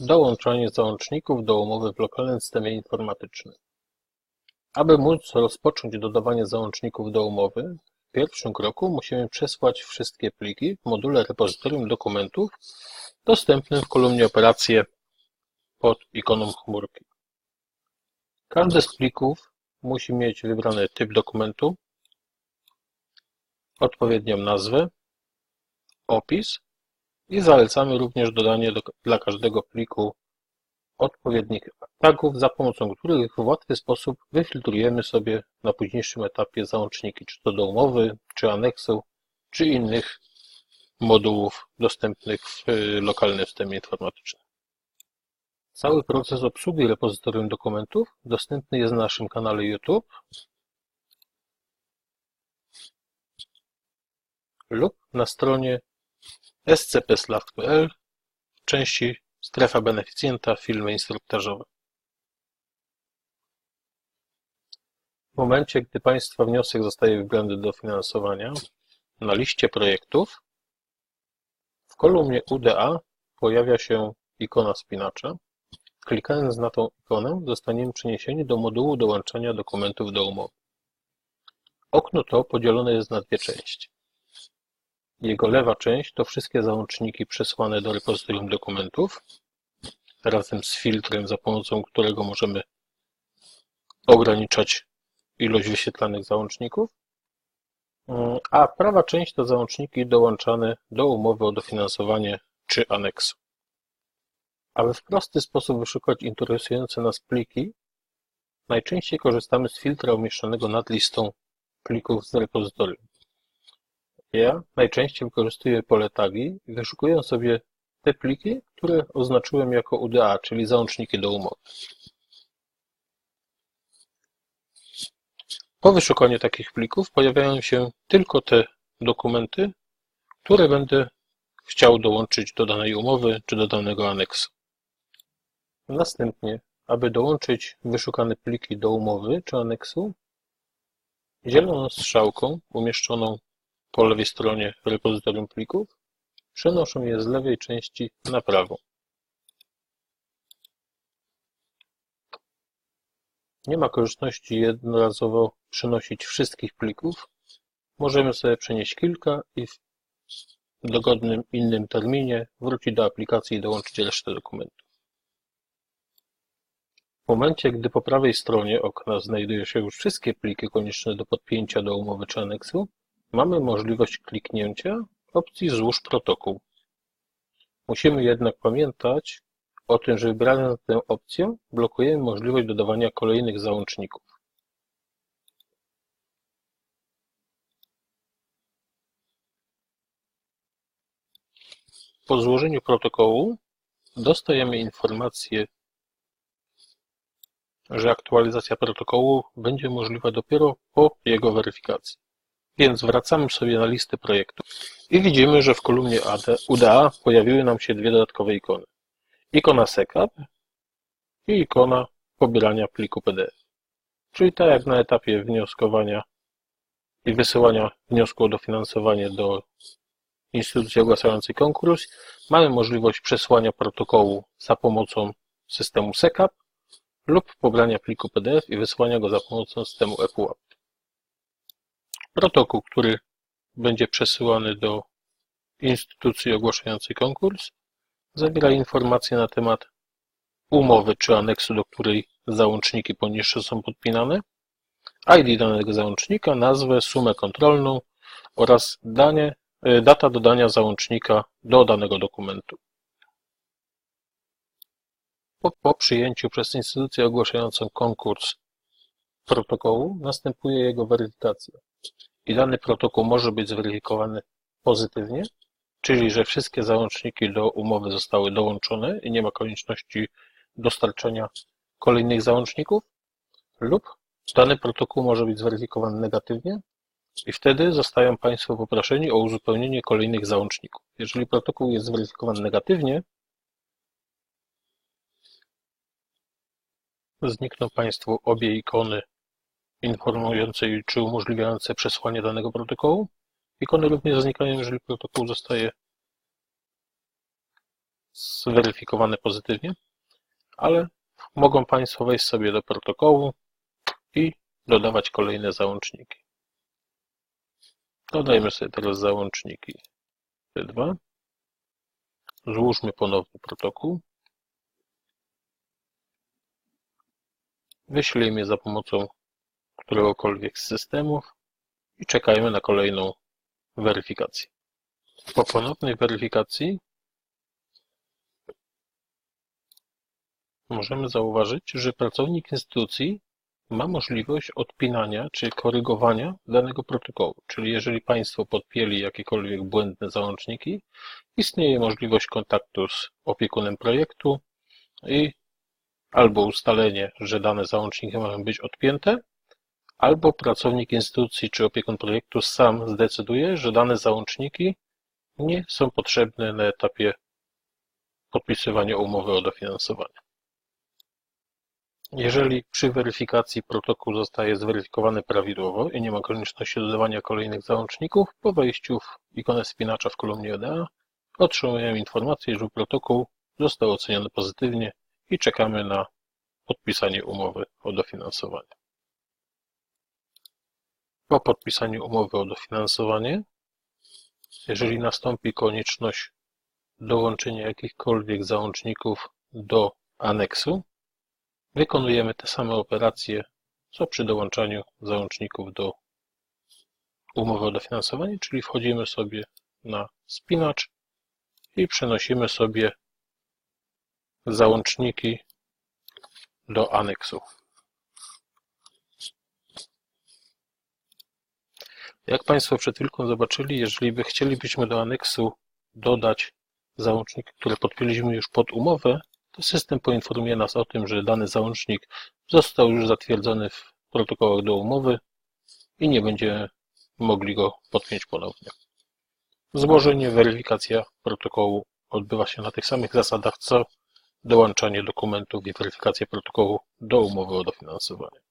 Dołączanie załączników do umowy w lokalnym systemie informatycznym. Aby móc rozpocząć dodawanie załączników do umowy, w pierwszym kroku musimy przesłać wszystkie pliki w module repozytorium dokumentów dostępnym w kolumnie Operacje pod ikoną chmurki. Każdy z plików musi mieć wybrany typ dokumentu, odpowiednią nazwę, opis i zalecamy również dodanie do, dla każdego pliku odpowiednich tagów, za pomocą których w łatwy sposób wyfiltrujemy sobie na późniejszym etapie załączniki, czy to do umowy, czy aneksu, czy innych modułów dostępnych w y, lokalnym systemie informatycznym. Cały proces obsługi repozytorium dokumentów dostępny jest na naszym kanale YouTube lub na stronie scpslaw.pl części Strefa beneficjenta Filmy instruktażowe. W momencie, gdy Państwa wniosek zostaje wybrany do finansowania, na liście projektów w kolumnie UDA pojawia się ikona spinacza. Klikając na tą ikonę zostaniemy przeniesieni do modułu dołączania dokumentów do umowy. Okno to podzielone jest na dwie części. Jego lewa część to wszystkie załączniki przesłane do repozytorium dokumentów razem z filtrem, za pomocą którego możemy ograniczać ilość wyświetlanych załączników. A prawa część to załączniki dołączane do umowy o dofinansowanie czy aneksu. Aby w prosty sposób wyszukać interesujące nas pliki, najczęściej korzystamy z filtra umieszczonego nad listą plików z repozytorium. Ja najczęściej wykorzystuję pole tagi i wyszukuję sobie te pliki, które oznaczyłem jako UDA, czyli załączniki do umowy. Po wyszukaniu takich plików pojawiają się tylko te dokumenty, które będę chciał dołączyć do danej umowy czy do danego aneksu. Następnie, aby dołączyć wyszukane pliki do umowy czy aneksu, zieloną strzałką umieszczoną po lewej stronie repozytorium plików przenoszę je z lewej części na prawą. Nie ma konieczności jednorazowo przenosić wszystkich plików. Możemy sobie przenieść kilka i w dogodnym innym terminie wrócić do aplikacji i dołączyć resztę dokumentów. W momencie, gdy po prawej stronie okna znajdują się już wszystkie pliki konieczne do podpięcia do umowy czy aneksu, mamy możliwość kliknięcia opcji Złóż protokół. Musimy jednak pamiętać o tym, że wybierając tę opcję blokujemy możliwość dodawania kolejnych załączników. Po złożeniu protokołu dostajemy informację, że aktualizacja protokołu będzie możliwa dopiero po jego weryfikacji. Więc wracamy sobie na listę projektów i widzimy, że w kolumnie UDA pojawiły nam się dwie dodatkowe ikony. Ikona SECAP i ikona pobierania pliku PDF. Czyli tak jak na etapie wnioskowania i wysyłania wniosku o dofinansowanie do instytucji ogłaszającej konkurs, mamy możliwość przesłania protokołu za pomocą systemu SECAP lub pobrania pliku PDF i wysłania go za pomocą systemu ePUAP. Protokół, który będzie przesyłany do instytucji ogłaszającej konkurs, zawiera informacje na temat umowy czy aneksu, do której załączniki poniższe są podpinane, ID danego załącznika, nazwę, sumę kontrolną oraz danie, e, data dodania załącznika do danego dokumentu. Po, po przyjęciu przez instytucję ogłaszającą konkurs protokołu następuje jego weryfikacja i dany protokół może być zweryfikowany pozytywnie, czyli że wszystkie załączniki do umowy zostały dołączone i nie ma konieczności dostarczenia kolejnych załączników, lub dany protokół może być zweryfikowany negatywnie i wtedy zostają Państwo poproszeni o uzupełnienie kolejnych załączników. Jeżeli protokół jest zweryfikowany negatywnie, znikną Państwu obie ikony informujące czy umożliwiające przesłanie danego protokołu. Ikony również znikają, jeżeli protokół zostaje zweryfikowane pozytywnie, ale mogą Państwo wejść sobie do protokołu i dodawać kolejne załączniki. Dodajmy sobie teraz załączniki T2. Złóżmy ponownie protokół. Wyślijmy za pomocą któregokolwiek z systemów i czekajmy na kolejną weryfikację. Po ponownej weryfikacji możemy zauważyć, że pracownik instytucji ma możliwość odpinania czy korygowania danego protokołu. Czyli jeżeli Państwo podpięli jakiekolwiek błędne załączniki, istnieje możliwość kontaktu z opiekunem projektu i albo ustalenie, że dane załączniki mają być odpięte, albo pracownik instytucji czy opiekun projektu sam zdecyduje, że dane załączniki nie są potrzebne na etapie podpisywania umowy o dofinansowanie. Jeżeli przy weryfikacji protokół zostaje zweryfikowany prawidłowo i nie ma konieczności dodawania kolejnych załączników, po wejściu w ikonę spinacza w kolumnie EDA otrzymujemy informację, że protokół został oceniony pozytywnie i czekamy na podpisanie umowy o dofinansowanie. Po podpisaniu umowy o dofinansowanie, jeżeli nastąpi konieczność dołączenia jakichkolwiek załączników do aneksu, wykonujemy te same operacje, co przy dołączaniu załączników do umowy o dofinansowanie, czyli wchodzimy sobie na spinacz i przenosimy sobie załączniki do aneksu. Jak Państwo przed chwilką zobaczyli, jeżeli by chcielibyśmy do aneksu dodać załączniki, które podpięliśmy już pod umowę, to system poinformuje nas o tym, że dany załącznik został już zatwierdzony w protokołach do umowy i nie będziemy mogli go podpiąć ponownie. Złożenie, weryfikacja protokołu odbywa się na tych samych zasadach, co dołączanie dokumentów i weryfikacja protokołu do umowy o dofinansowanie.